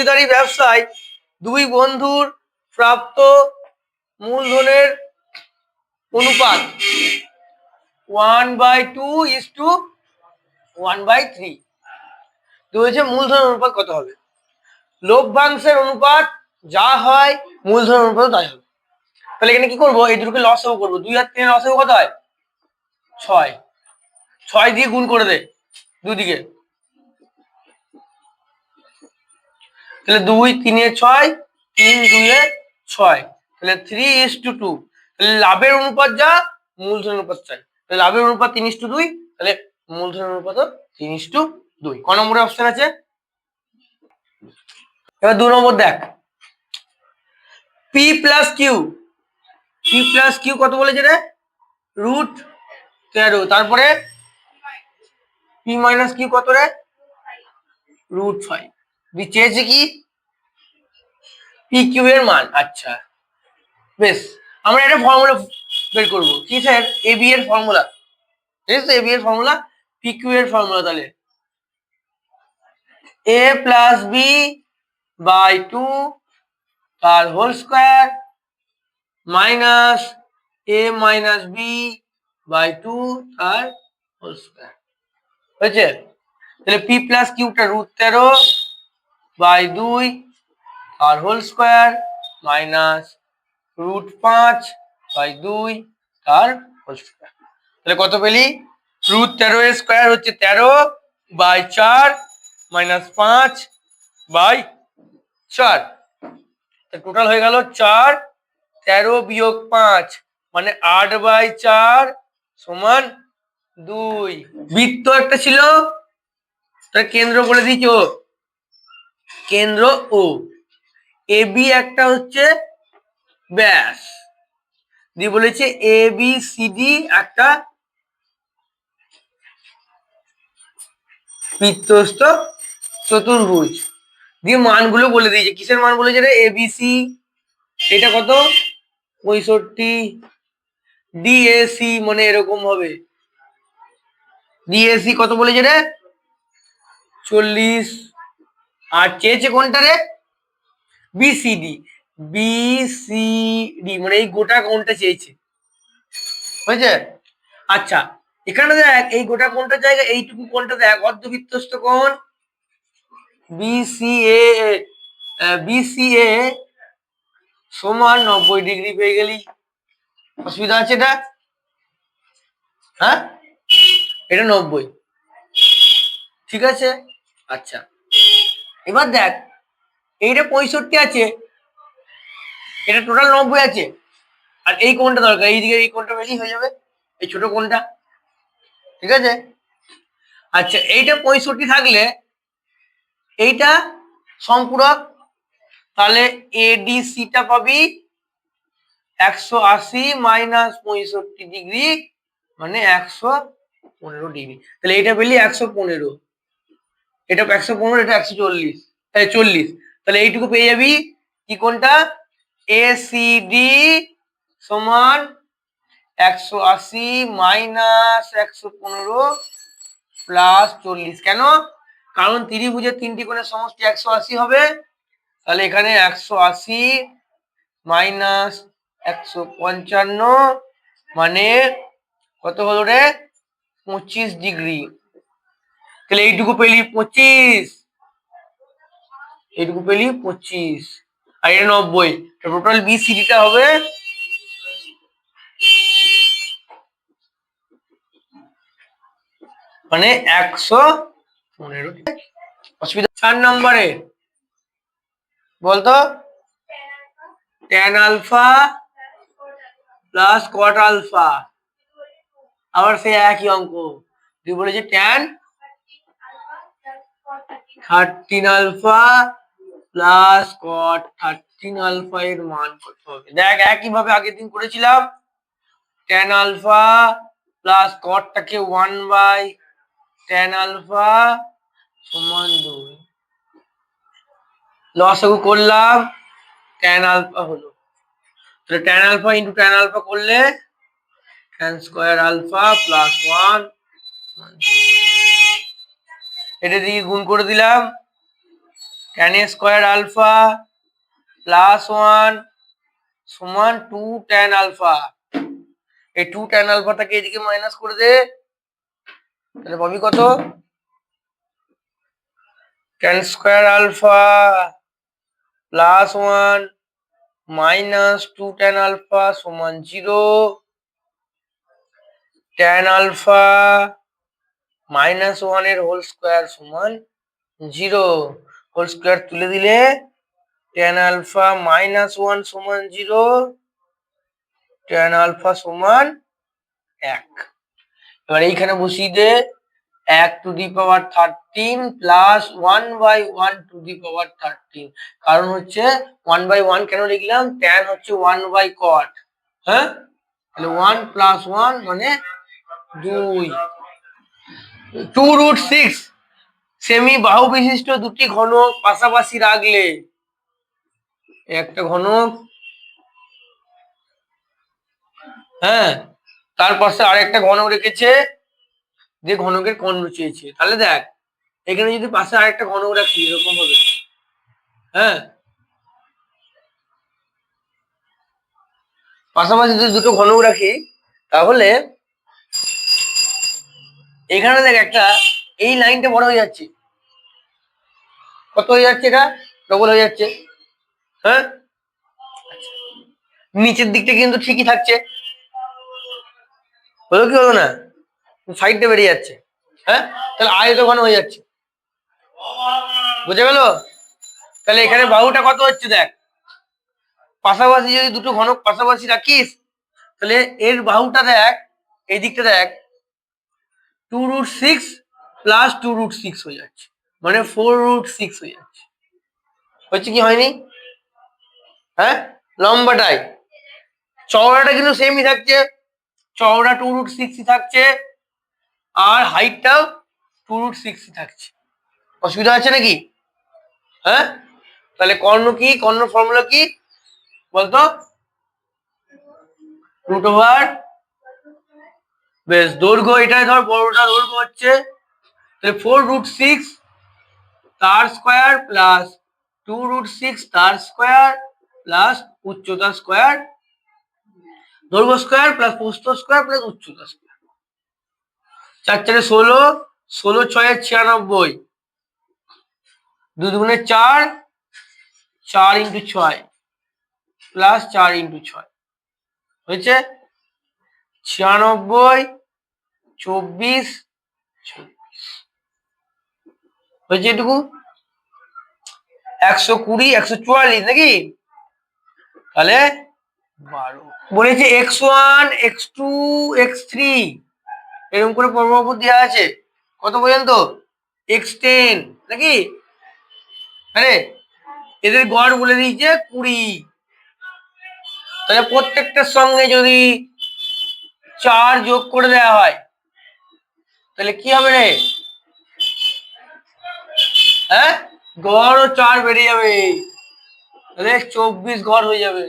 অংশীদারি ব্যবসায় দুই বন্ধুর প্রাপ্ত মূলধনের অনুপাত one by two is two one by three তো হচ্ছে মূলধন অনুপাত কত হবে? লভ্যাংশের অনুপাত যা হয় মূলধন অনুপাত তাই হবে। তাহলে এখানে কি করব? এই দুটোকে লসও করব। দুই আর তিনের লসও কত হয়? ছয়। ছয় দিয়ে গুণ করে দে দুদিকে তাহলে দুই, তিনে ছয়, তিন দুয়ে ছয়। তাহলে থ্রি ইস টু টু তাহলে লাভের অনুপাত যা মূলধন অনুপাত চাই তাহলে লাভের অনুপাত তিন ইস টু দুই, তাহলে মূলধন অনুপাত তিন ইস টু দুই। ক নম্বরে অপশন আছে? এবার দু নম্বর দেখ। P plus Q P plus Q কত বলেছে রে? রুট তেরো। তারপরে পি মাইনাস কিউ কত রে? রুট ফাইভ চেয়েছে কি? পি এর মান আচ্ছা। বেশ, আমরা একটা ফর্মুলা বের করব। কি স্যার এ বি এর ফর্মুলা ঠিক আছে এ বি এর ফর্মুলা পি কিউ এর ফর্মুলা তাহলে। A plus B by two তার whole square minus A minus B by two তার হোল স্কোয়ার হয়েছে? তাহলে পি প্লাস কিউটা রুট তেরো বাই দুই, আর হোল স্কোয়ার মাইনাস রুট পাঁচ বাই দুই, আর হোল স্কোয়ার তাহলে কত পেলি? রুট তেরো এর স্কোয়ার হচ্ছে তেরো বাই চার মাইনাস পাঁচ বাই চার। টোটাল হয়ে গেল চার, তেরো বিয়োগ পাঁচ মানে আট বাই চার সমান দুই। বৃত্ত একটা ছিল, তার কেন্দ্র বলে দিয়েছ। কেন্দ্র ও। এ বি একটা হচ্ছে ব্যাস। দিয়ে বলেছে এ, বি, সি, ডি একটা বৃত্তস্ত চতুর্ভুজ। দিয়ে মানগুলো বলে দিয়েছে। কিসের মান বলেছে রে? এবিসি এটা কত? পঁয়ষট্টি। ডিএসি মানে এরকম হবে। ডিএসি কত বলেছে রে? চল্লিশ। আর চেয়েছে কোনটা রে বিসিডি বিসিডি মানে এই গোটা কোনটা চেয়েছে। হয়েছে? আচ্ছা এখানে দেখ, এই গোটা কোনটা জায়গা, এইটুকু কোনটা দেখ, অর্ধবৃত্তস্ত কোণ বিসিএ বিসিএ সমান নব্বই ডিগ্রি পেয়ে গেলি। অসুবিধা আছে এটা? হ্যাঁ? এটা নব্বই। ঠিক আছে? আচ্ছা। এবার দেখ, এইটা পঁয়ষট্টি আছে, এটা টোটাল নব্বই আছে, আর এই কোনটা দরকার এইদিকে এই কোনটা বেশি হয়ে যাবে, এই ছোট কোনটা ঠিক আছে? আচ্ছা এইটা পঁয়ষট্টি থাকলে, এইটা সম্পূরক, তাহলে এডিসিটা পাবি একশো আশি মাইনাস পঁয়ষট্টি ডিগ্রি মানে একশো পনেরো ডিগ্রি তাহলে এটা পেলি একশো পনেরো। এটা একশো পনেরো, এটা একশো চল্লিশ। চল্লিশ। তাহলে এইটুকু পেয়ে যাবি কি কোনটা? এ এসিডি সমান একশো আশি মাইনাস একশো পনেরো প্লাস চল্লিশ। কেন? কারণ ত্রিভুজের তিনটি কোণের সমষ্টি একশো আশি হবে। তাহলে এখানে একশো আশি মাইনাস একশো পঞ্চান্ন মানে কত হলো রে? পঁচিশ ডিগ্রি। তাহলে এইটুকু পেলি পঁচিশ। এইটুকু পেলি পঁচিশ। আর এটা নব্বই। টোটাল বি সিডিটা হবে মানে একশো পনেরো। অসুবিধা চার নম্বরে। বলতো tan alpha plus cot alpha আবার সেই একই অঙ্ক। তুই বলেছে tan thirteen alpha plus cot thirteen alpha এর মান কত হবে। দেখ একই ভাবে আগের দিন করেছিলাম। টেন আলফা প্লাস কটটাকে ওয়ান বাই টেন আলফা সমান দুই। লসাগু করলাম ট্যান আলফা হলো। তাহলে tan alpha into tan alpha করলে tan square alpha plus one এটা দিয়ে গুণ করে দিলাম? Tan square alpha plus one সমান টু ট্যান আলফা এই টু ট্যান আলফাটাকে এদিকে মাইনাস করে দে। তাহলে পাবি কত? Tan square alpha plus one minus two tan alpha সমান জিরো ট্যান আলফা মাইনাস ওয়ানের হোল স্কোয়ার সমান জিরো হোল স্কোয়ার তুলে দিলে ট্যান আলফা মাইনাস ওয়ান সমান জিরো ট্যান আলফা সমান এক। এবার এইখানে বসিয়ে দে, এক to the power thirteen plus one by one to the power thirteen কারণ হচ্ছে ওয়ান বাই ওয়ান কেন লিখলাম? ট্যান হচ্ছে ওয়ান বাই কট হ্যাঁ? তাহলে ওয়ান প্লাস ওয়ান মানে দুই। টু রুট সিক্স সেমি বাহু বিশিষ্ট দুটি ঘনক পাশাপাশি রাখলে একটা ঘনক হ্যাঁ তার পাশে আরেকটা ঘনক রেখেছে, যে ঘনকের কর্ণ চেয়েছে তাহলে দেখ, এখানে যদি পাশে আরেকটা ঘনক রাখি, এরকম হবে। হ্যাঁ পাশাপাশি যদি দুটো ঘনক রাখি, তাহলে এখানে দেখ একটা, এই লাইনটা বড় হয়ে যাচ্ছে। কত হয়ে যাচ্ছে এটা? ডবল হয়ে যাচ্ছে। হ্যাঁ? নিচের দিকটা কিন্তু ঠিকই থাকছে। হলো কি হলো না? সাইডটা বেরিয়ে যাচ্ছে। হ্যাঁ? তাহলে আয়ত ঘন হয়ে যাচ্ছে। বুঝে গেল? তাহলে এখানে বাহুটা কত হচ্ছে দেখ? পাশাপাশি যদি দুটো ঘনক পাশাপাশি রাখিস, তাহলে এর বাহুটা দেখ, এই দিকটা দেখ two root six plus two root six হয়ে যাচ্ছে। মানে ফোর রুট সিক্স হয়ে যাচ্ছে। হচ্ছে কি হয়নি? হ্যাঁ? লম্বাটাই। চওড়াটা কিন্তু সেমই থাকছে। চওড়া টু রুট সিক্সই থাকছে। আর হাইটটাও টু রুট সিক্সই থাকছে। অসুবিধা আছে নাকি? হ্যাঁ? তাহলে কর্ণ কি? কর্ণ ফর্মুলা কি? বলতো? রুট ওভার বেশ, দৈর্ঘ্য এটাই ধর, বড়টা দৈর্ঘ্য হচ্ছে, তাহলে ফোর রুট সিক্স তার square plus two root six তার স্কোয়ার প্লাস উচ্চতা স্কোয়ার দৈর্ঘ্য স্কোয়ার প্লাস প্রস্থ স্কোয়ার প্লাস উচ্চতা স্কোয়ার চার চারে ষোলো ষোলো ছয়ের ছিয়ানব্বই দু দুগুণে চার চার ইন্টু ছয় প্লাস চার ইন্টু ছয়, হয়েছে? ছিয়ানব্বই চব্বিশ চব্বিশ। হয়েছে এটুকু? একশো কুড়ি, একশো চুয়াল্লিশ নাকি? তাহলে বারো। বলেছে X one, X two, X three. এরকম করে পর্বপর দেওয়া আছে। কত পর্যন্ত? এক্স টেন, নাকি? আরে, এদের গড় বলে দিয়েছে কুড়ি। তাহলে প্রত্যেকটার সঙ্গে যদি চার যোগ করে দেওয়া হয় তাহলে কি হবে রে? হ্যাঁ? গড় ও চার বেরিয়ে যাবে। তাহলে চব্বিশ গড় হয়ে যাবে।